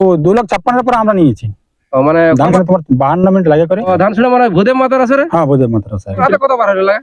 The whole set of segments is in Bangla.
ও দু লাখ ছাপ্পান্নের পরে আমরা নিয়েছি। ও, মানে ধান খেতে তোমার বাহান্ন মিনিট লাগে করে। ও, ধান শুনে মানে ভূদেব মাতার আছে রে হ্যাঁ বোধ মাত্র স্যার রাতে কত বার হলো লাগে?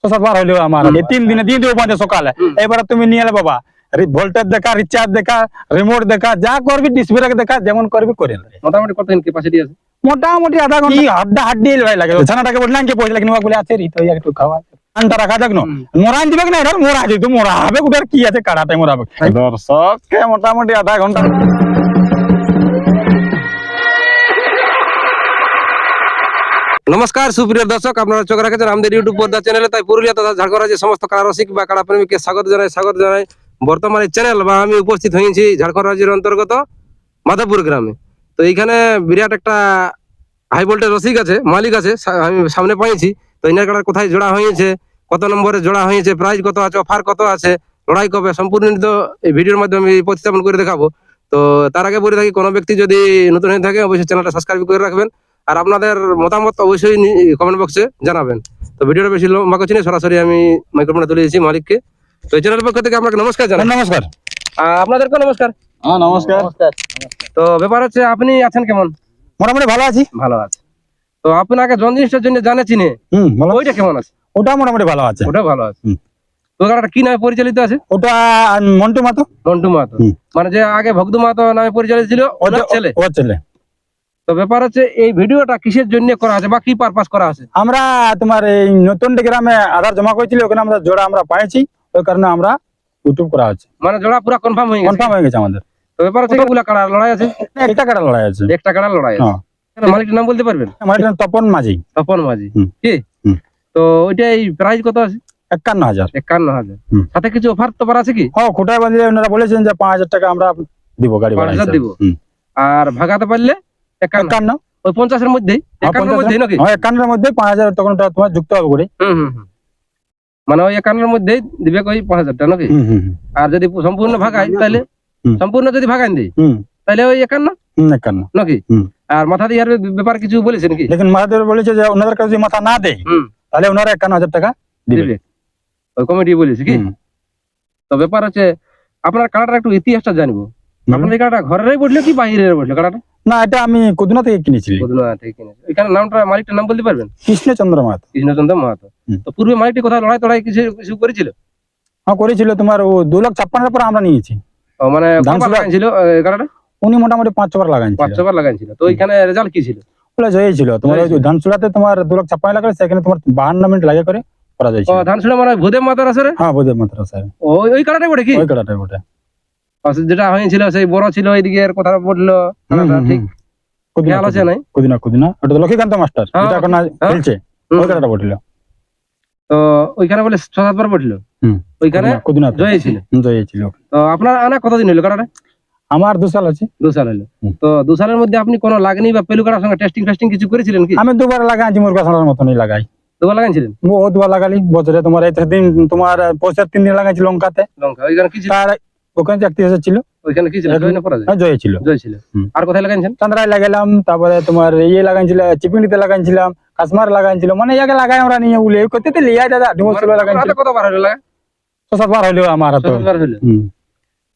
ছ সাতবার হইলেও আমার। এই তিন দিনে দিন দেবো পাঁচে সকালে। হুম। এবারে তুমি নিয়ে এলে বাবা। ভোল্টেজ দেখা রিচার্জ দেখা রিমোট দেখা যা করবি ডিসপ্লে দেখা যেমন করবি করে নেবে মোটামুটি কত ক্যাপাসিটি আছে? মোটামুটি আধা ঘণ্টা। কি আড্ডা হাড্ডি ভাই লাগে। ছানাটাকে বললাম কি পয়সা কিন্তু বলে আছে রি তো একটু খাওয়া আনটা রাখা যাক না। হুম। মোরান দিবে না এটা মোরা যেহেতু মোরা হবে ওটার কি আছে কাড়াতে মোরাবে দর্শককে মোটামুটি আধা ঘণ্টা। নমস্কার, সুপ্রিয় দর্শক, আপনারা চোখ রাখেছেন আমাদের ইউটিউব পর্দা চ্যানেলে, তাই পুরুলিয়া তথা ঝাড়খণ্ড রাজ্যের সমস্ত কারা রসিক বা কারা প্রেমীকে স্বাগত জানাই স্বাগত জানাই। বর্তমানে চ্যানেল বা আমি উপস্থিত হয়েছি ঝাড়খণ্ড রাজ্যের অন্তর্গত মাধাপুর গ্রামে। তো এইখানে বিরাট একটা হাই ভোল্টেজ রসিক আছে, মালিক আছে আমি সামনে পাইছি। তো ইনার কাটার কোথায় জোড়া হয়েছে, কত নম্বরে জোড়া হয়েছে প্রাইজ কত আছে অফার কত আছে, লড়াই কবে, সম্পূর্ণ এই ভিডিওর মাধ্যমে আমি উপস্থাপন করে দেখাবো। তো তার আগে বলে থাকি, কোনো ব্যক্তি যদি নতুন হয়ে থাকে, অবশ্যই চ্যানেলটা সাবস্ক্রাইব করে রাখবেন। আর আপনাদের মতামত অবশ্যই কমেন্ট বক্সে জানাবেন। তো ভিডিওটা বেশি লম্বা করছি না সরাসরি আমি মাইক্রোফোনে তুলে দিয়েছি মালিককে। তো এই চ্যানেলের পক্ষ থেকে আপনাকে নমস্কার জানাই। নমস্কার। আহ, আপনাদেরকেও নমস্কার। হ্যাঁ নমস্কার। তো ব্যাপার হচ্ছে আপনি আছেন কেমন? মোটামুটি ভালো আছি। ভালো আছে। তো আপনাকে জন জিনিসটার জন্য জানে চিনে হুম ভালো ওইটা কেমন আছে? ওটা মোটামুটি ভালো আছে। ওটা ভালো আছে। হুম। তো কি নামে পরিচালিত আছে? ওটা মন্টু মাতো। মন্টু হুম। মানে যে আগে ভক্ত মাহাতো নামে পরিচালিত ছিল ওটা- ছেলে। ও ছেলে। তো ব্যাপার হচ্ছে এই ভিডিওটা কিসের জন্য করা আছে বা কি পারপাস করা আছে? আমরা তোমার এই নতুন গ্রামে আধার জমা করেছিল ওখানে আমরা জোড়া আমরা পাইছি ওই কারণে আমরা ইউটিউব করা হচ্ছে। মানে জোড়া পুরো কনফার্ম হয়ে গেছে। কনফার্ম হয়ে গেছে আমাদের। তো ব্যাপার হচ্ছে এগুলা কাড়া লড়াই আছে? একটা কাটা লড়াই আছে। একটা কাড়া লড়াই আছে? হ্যাঁ। মালিকের নাম বলতে পারবেন? আমার এটা তপন মাঝি। তপন মাঝি। কি? তো ওইটা এই প্রাইস কত আছে? একান্ন হাজার। একান্ন হাজার। সাথে কিছু অফার তো আছে কি? হ্যাঁ খুঁটায় বাঁধলে ওনারা বলেছেন যে পাঁচ হাজার টাকা আমরা দিব গাড়ি ভাড়া দিব। আর ভাগাতে পারলে? একান্ন। ওই পঞ্চাশের মধ্যেই? হ্যাঁ, একান্নের মধ্যেই নাকি? হ্যাঁ একান্নের মধ্যে পাঁচ হাজার তখন তোমার যুক্ত হবে করে। হুম হুম হুম। মানে ওই একান্নের মধ্যেই দিবে ওই পাঁচ নাকি? হুম হুম হুম। আর যদি সম্পূর্ণ ভাগাই তাহলে সম্পূর্ণ যদি ভাগাই দিই তাহলে ওই একান্ন? একান্ন। নাকি। আর মাথা দিয়ে আর ব্যাপার কিছু বলেছে নাকি? লেকিন মাহাদেব বলেছে যে ওনাদের কাছে মাথা না দেয় তাহলে ওনারা একান্ন হাজার টাকা দিবে। দিবে। ওই কমিটি বলেছে কি? তো ব্যাপার হচ্ছে আপনার কাড়াটার একটু ইতিহাসটা জানব। আপনার এই ঘরেরই বসল কি বাইরের বসল কাড়াটা না এটা আমি কুদনা থেকে কিনেছিলি। বদনা থেকে কিনেছে। এখানে নামটা মালিকটার নাম বলতে পারবেন? কৃষ্ণচন্দ্র মাহাতো। কৃষ্ণচন্দ্র মাহাতো। তো পূর্বে মালিকটি কোথাও লড়াই টড়াই কিছু কিছু করেছিল? হ্যাঁ করেছিল তোমার ও দু লাখ ছাপ্পান্নের পরে আমরা নিয়েছি। মানে ছিল- লাগাইছিল উনি মোটামুটি পাঁচ ছবার পাঁচ ছবার লাগাইছিল। তো ওইখানে রেজাল্ট কি ছিল? তোমার ওই তোমার দু লাখ ছাপ্পান্ন লাগালে সেখানে তোমার বাহান্ন মিনিট লাগে করে করা যাইছিল ধান শুনে মানে ভূদেব মাতার আসরে? হ্যাঁ বোধ মাত্র স্যার ওই ওই কাড়াটাই বটে কি? ওই কাটাটাই ও, যেটা হয়েছিল সেই বড় ছিল এইদিকে কথা বলল। ঠিক খেয়াল আছে নাই? কুদিনা কুদিনা? ওটা তো লক্ষ্মীকান্ত মাস্টার যেটা এখন। খেলছে ওই কাটাটা বটিল তো ওইখানে বলে ছ সাতবার পড়ল ওইখানে কুদিনা জয় ছিল? জয় ছিল। তো আপনার আনা কতদিন হলো কাড়াটা আমার দু সাল আছে। দু সাল হলো। তো দু সালের মধ্যে আপনি কোনো লাগনি বা পেলু কাটার সঙ্গে টেস্টিং ফেস্টিং কিছু করেছিলেন কি? আমি দুবার লাগাইছি মুরগা ছাড়ার মতনই লাগাই। দুবার লাগাইছিলেন? ও দুবার লাগালি বছরে তোমার এই দিন তোমার পয়সার তিন দিন লাগাইছি লঙ্কাতে। লঙ্কা ওইখানে ওখানে ছিল ওইখানে কি ছিল? যায় হ্যাঁ, জয় ছিল। জয় ছিল। আর কোথায় লাগাইছেন? চান্দ্রায় লাগাইলাম তারপরে তোমার ইয়ে লাগাইছিল চিপিংডিতে লাগাইছিলাম কাশ্মার লাগাইছিল মানে ইয়াকে লাগাই আমরা নিয়ে উলে। করতে লিয়া দাদা ডিমোসিল লাগাইছিল। রাতে হলো লাগা সাতবার হইলেও আমার তো বার হলো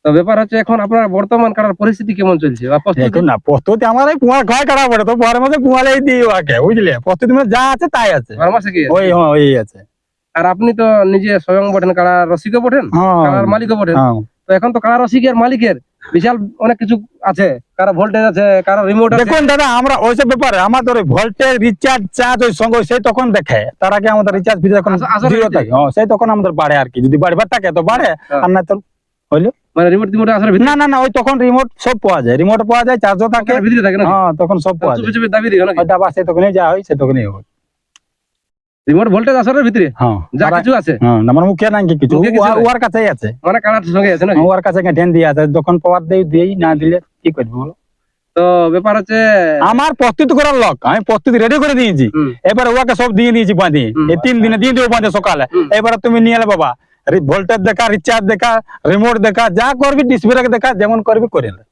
তো ব্যাপার হচ্ছে এখন আপনার বর্তমান কাটার পরিস্থিতি কেমন চলছে? না প্রস্তুতি আমার এই পুয়া খাওয়া করা পড়ে তো পরের মধ্যে পুয়ালেই দিই ওকে বুঝলে? প্রস্তুতি মানে যা আছে তাই আছে। মাসে কি ওই হ্যাঁ ওই আছে। আর আপনি তো নিজে স্বয়ং বটেন কাড়া রসিকও বটেন? হ্যাঁ। কাড়ার মালিকও বটেন? হ্যাঁ। তো এখন তো কাড়া রসিকের মালিকের বিশাল অনেক কিছু আছে কারও ভোল্টেজ আছে কারও রিমোট আছে। দেখুন দাদা আমরা ওইসব ব্যাপারে আমাদের ভোল্টেজ রিচার্জ চার্জ ওই সঙ্গে সেই তখন দেখে তার আগে আমাদের রিচার্জ ফিজ এখন জিরো থাকে। হ্যাঁ সেই তখন আমাদের বাড়ে আর কি। যদি বাড়বার থাকে তো বাড়ে হ্যাঁ। আর না তো হইল। মানে রিমোট রিমোট আসার ভিতরে? না না না ওই তখন রিমোট সব পাওয়া যায়। রিমোট পাওয়া যায় চার্জও থাকে। ভিতরে থাকে না হ্যাঁ তখন সব পাওয়া যায়। দাবি দিও ওইটা আবার সেই তখনই যা হয় সে তখনই হয় রিমোট ভোল্টেজ ভিতরে? হ্যাঁ। যা কিছু আছে। হ্যাঁ আমার মুখে নাই কিছু? ওর কাছেই আছে। মানে কাড়ার সঙ্গে আছে নাকি? ওর কাছে দিয়ে আছে। যখন পাওয়ার দেই দেই না দিলে কি করব বলো? তো ব্যাপার হচ্ছে আমার প্রস্তুত করার লোক আমি প্রস্তুতি রেডি করে দিয়েছি। এবার ওকে সব দিয়ে দিয়েছি বাঁধি। এই তিন দিনে দিয়ে দেবো বাঁধে সকালে। এবারে তুমি নিয়ে এলে বাবা। ভোল্টেজ দেখা রিচার্জ দেখা রিমোট দেখা যা করবি ডিসপ্লে দেখা যেমন করবি করে নে।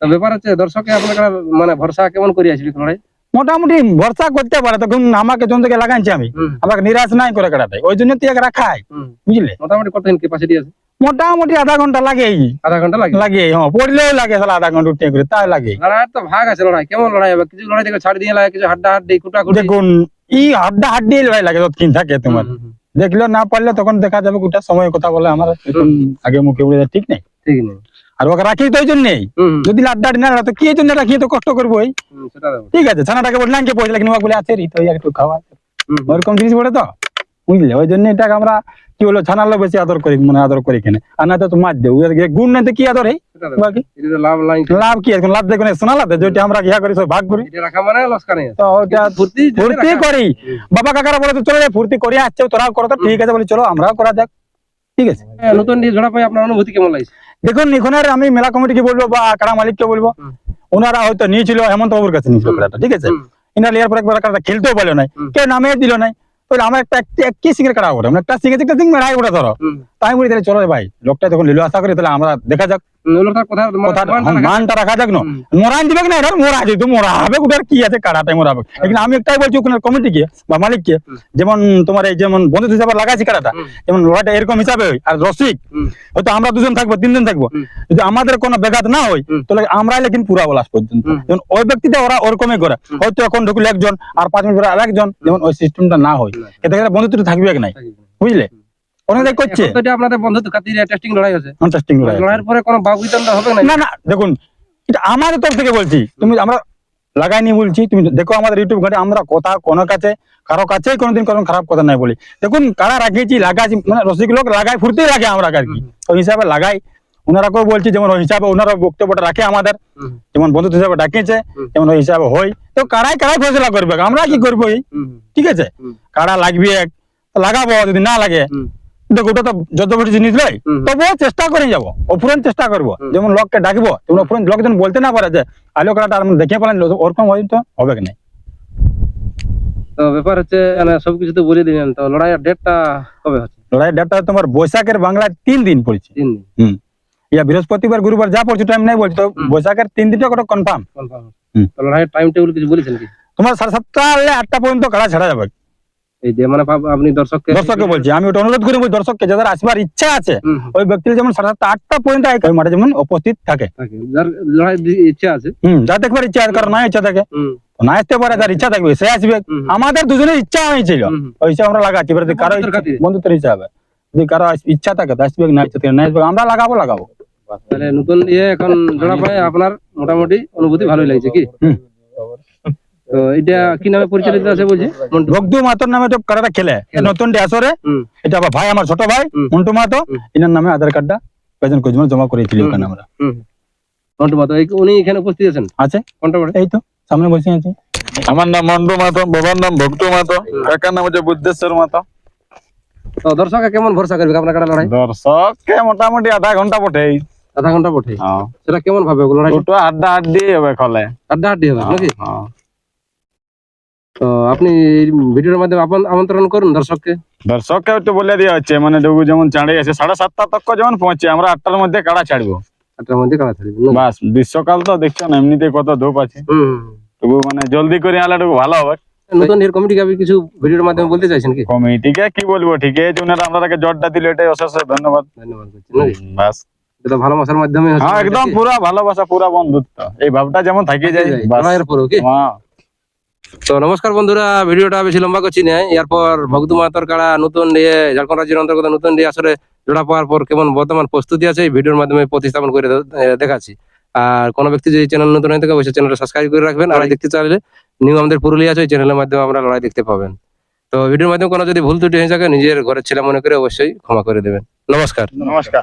তো ব্যাপার হচ্ছে দর্শকে আপনার মানে ভরসা কেমন করিয়াছিল লড়াই মোটামুটি ভরসা করতে পারে তখন আমাকে যখন থেকে লাগাইছি আমি। আমাকে নিরাশ নাই করে কাটাতে। ওই জন্য তুই রাখাই বুঝলে? মোটামুটি কত ক্যাপাসিটি আছে? মোটামুটি আধা ঘণ্টা লাগে আধা ঘণ্টা লাগে? লাগে হ্যাঁ পড়লেও লাগে তাহলে আধা ঘণ্টা উঠে করে তাই লাগে। তো ভাগ আছে লড়াই কেমন লড়াই হবে? কিছু লড়াই থেকে ছাড় দিয়ে লাগে কিছু হাড্ডা হাড্ডি কুটাকুটি। দেখুন ই হাড্ডা হাড্ডি লড়াই লাগে যতক্ষণ থাকে তোমার। দেখলেও না পারলে তখন দেখা যাবে গোটা সময় কথা বলে আমার আগে মুখে উড়ে যায়, ঠিক নেই? ঠিক নেই। আর ওকে রাখি তো ওই জন্যই। যদি আড্ডা না রাখে, তো কি জন্য রাখি তো কষ্ট করব। ঠিক আছে ছানাটাকে বললাম কে পয়সা কিন্তু ওকে বলে আছে রি তো একটু খাওয়া। ওরকম জিনিস বলে তো? বুঝলে? ওই জন্য এটাকে আমরা কি ছানার লোক বেশি আদর করি মানে আদর করি কেন আর না তো মার দেবো। গুণ নাই তো কি আদর এই? বাকি? লাভ কি? এখন লাভ দেখুন শোনা লাভ? যেটা আমরা ইয়া করি সব ভাগ করি। মানে তো ওটা ফুর্তি করি। বাবা কাকারা বলে তো চলো ফুর্তি করি আসছে তোরাও করো তো ঠিক আছে। বলে চলো আমরাও করা যাক। ঠিক আছে? নতুন ঝোড়া পাই আপনার অনুভূতি কেমন লাগছে? দেখুন এখন আর আমি মেলা কমিটিকে বলব বা কারা মালিককে বলব ওনারা হয়তো নিয়েছিল হেমন্ত বাবুর কাছে নিয়েছিল খেলাটা ঠিক আছে? এনার লেয়ার পরে একবার কাড়াটা খেলতেও পারল নাই। কেউ নামে দিল নাই। তাহলে আমার একটা এক- কি সিঙ্গের কারা ওটা একটা সিঙ্গে একটা সিং মেরাই ওটা ধরো। তাই বলি তাহলে চলো ভাই লোকটা যখন লিলো আশা করি তাহলে আমরা দেখা যাক। হুম, ওগুলো তার কথা কথা মানটা রাখা- যাক না। হুম। দিবে না এটা মোরা যেহেতু মোরা হবে। ওটার কি আছে? কাড়াটাই মোরা হবে? কিন্তু আমি একটাই বলছি ওখানে কমিটিকে বা মালিককে। যেমন তোমার এই যেমন বন্ধু হিসাবে লাগাইছি কাড়াটা যেমন লড়াইটা এরকম হিসাবে হয়। আর রসিক হয়তো আমরা দুজন থাকব তিনজন থাকব। যদি আমাদের কোনো ব্যাঘাত না হয়। তাহলে আমরা কিন্তু পুরা বলাস পর্যন্ত। যেমন ওই ব্যক্তিটা ওরা ওরকমই করে। হয়তো এখন ঢুকলে একজন আর পাঁচ মিনিট পরে আরেকজন যেমন ওই সিস্টেমটা না হয়। এতে করে বন্ধুত্ব থাকবে কি নাই? বুঝলে? অনেক করছে? এটা আপনাদের বন্ধুত্ব খাতিরে টেস্টিং লড়াই আছে। ইন্টারেস্টিং লড়াইয়ের পরে কোনো বাবু হবে না। না না দেখুন এটা আমাদের তরফ থেকে বলছি তুমি আমরা লাগাইনি বলছি তুমি দেখো আমাদের ইউটিউব ঘাটে আমরা কথা কোনো কাছে কারও কাছেই কোনোদিন কোনো খারাপ কথা নাই বলি। দেখুন কারা রাখিয়েছি লাগাইছি মানে রসিক লোক লাগাই ফুরতেই লাগে আমরা আর কি। ওই হিসাবে লাগাই। ওনারাকেও বলছি যেমন ওই হিসাবে ওনারা বক্তব্যটা রাখে আমাদের যেমন বন্ধুত্ব হিসাবে ডাকিয়েছে যেমন ওই হিসাবে হয় তো কারাই কারাই ফয়সলা করবে? আমরা কি করব ঠিক আছে? কারা লাগবে লাগাবো যদি না লাগে। দেখো ওটা তো যত বড় জিনিস নয়। তবুও চেষ্টা করে যাব অফুরন চেষ্টা করব। যেমন লোককে ডাকবো যেমন অফুরন লোক যেন বলতে না পারে যে আলো কাটা আর দেখে পেলেন ওরকম হয় তো হবে কি না তো ব্যাপার হচ্ছে মানে সবকিছু তো বলে দিলেন তো লড়াইয়ের ডেটটা কবে হচ্ছে? লড়াই ডেটটা তোমার বৈশাখের বাংলায় তিন দিন পড়ছে। তিন দিন। হুম। ইয়া বৃহস্পতিবার গুরুবার যা পড়ছে টাইম নাই বলছো তো বৈশাখের তিন দিনটা কনফার্ম কনফার্ম লড়াইয়ের টাইম টেবিল কিছু বলেছেন কি? তোমার সাড়ে সাতটা আটটা পর্যন্ত কাড়া ছাড়া যাবে? এই যে মানে আপনি দর্শককে দর্শককে বলছি আমি ওটা অনুরোধ করি দর্শককে যাদের আসবার ইচ্ছা আছে ওই ব্যক্তির যেমন সাড়ে সাতটা আটটা পর্যন্ত ওই মাঠে যেমন উপস্থিত থাকে। থাকে। যার লড়াই ইচ্ছা আছে। হম যা দেখবার ইচ্ছা কারণ না ইচ্ছা থাকে। না আসতে পারে যার ইচ্ছা থাকবে সে আসবে। আমাদের দুজনের ইচ্ছা হয়েছিল। ওই হিসাবে আমরা লাগাচ্ছি কারও বন্ধুত্বের। হিসাবে যদি কারও ইচ্ছা থাকে আসবে না ইচ্ছা থাকে না আসবে আমরা লাগাবো লাগাবো। তাহলে নতুন দিয়ে এখন জোড়া পায় আপনার মোটামুটি অনুভূতি ভালোই লাগছে কি? এটা কি নামে পরিচালিত আছে বলছি? মন্টু ভক্তু মাতর নামে তো কারাটা খেলে। নতুন আসরে এটা আবার ভাই আমার ছোট ভাই। মন্টু মাতো। এনার নামে আধার কার্ডটা পেছন কুজমাল জমা করেছিল। ওখানে আমরা। মন্টু মাতো উনি এখানে উপস্থিত আছেন? আছে। কোনটা এই তো সামনে বসে আছি। আমার নাম মন্ডু মাতো বাবার নাম ভক্ত মাতো। কাকার নাম হচ্ছে বুদ্ধেশ্বর মাতো। তো দর্শক কেমন ভরসা করবে আপনার কাটা লড়াই? দর্শককে মোটামুটি আধা ঘণ্টা বটে আধা ঘণ্টা বটে হ্যাঁ। সেটা কেমন ভাবে ওগুলো আড্ডা আড্ডি হবে খলে। আড্ডা আড্ডি হবে নাকি? হ্যাঁ। তো আপনি ভিডিওর মাধ্যমে আমন্ত্রণ করুন দর্শককে। দর্শককে বলে দেওয়া হচ্ছে মানে যেমন চাঁড়ে সাড়ে সাতটা তক যেমন পৌঁছে আমরা আটটার মধ্যে কাড়া ছাড়বো। আটটার মধ্যে কাটা থাকবে বাস গ্রীষ্মকাল তো দেখছ না এমনিতে কত ধূপ আছে। তবু মানে জলদি করে আনলে ভালো হবে। নতুন এর কমিটি আপনি কিছু ভিডিওর মাধ্যমে বলতে চাইছেন কি? কমিটিকে কি বলব ঠিক আছে ওনারা জটটা দিল এটাই অশেষ ধন্যবাদ। ধন্যবাদ বাস। এটা ভালোবাসার মাধ্যমে হ্যাঁ একদম পুরা ভালোবাসা পুরা বন্ধুত্ব এই ভাবটা যেমন থাকে যায় বাস। লড়াইয়ের পরেও কি? হ্যাঁ। তো নমস্কার বন্ধুরা, ভিডিওটা বেশি লম্বা করছি না। এরপর ভক্তু মাতার কাড়া নতুন দিয়ে ঝাড়খণ্ড রাজ্যের অন্তর্গত নতুন দিয়ে আসলে জোড়া পাওয়ার পর কেমন বর্তমান প্রস্তুতি আছে ভিডিওর মাধ্যমে প্রতিস্থাপন করে দেখাচ্ছি। আর কোনো ব্যক্তি যদি চ্যানেল নতুন হয়ে থাকে, অবশ্যই চ্যানেলটা সাবস্ক্রাইব করে রাখবেন। আর দেখতে চাইলে নিউ আমাদের পুরুলিয়া আছে, ওই চ্যানেলের মাধ্যমে আমরা লড়াই দেখতে পাবেন। তো ভিডিওর মাধ্যমে কোনো যদি ভুল ত্রুটি হয়ে থাকে, নিজের ঘরের ছেলে মনে করে অবশ্যই ক্ষমা করে দেবেন। নমস্কার। নমস্কার।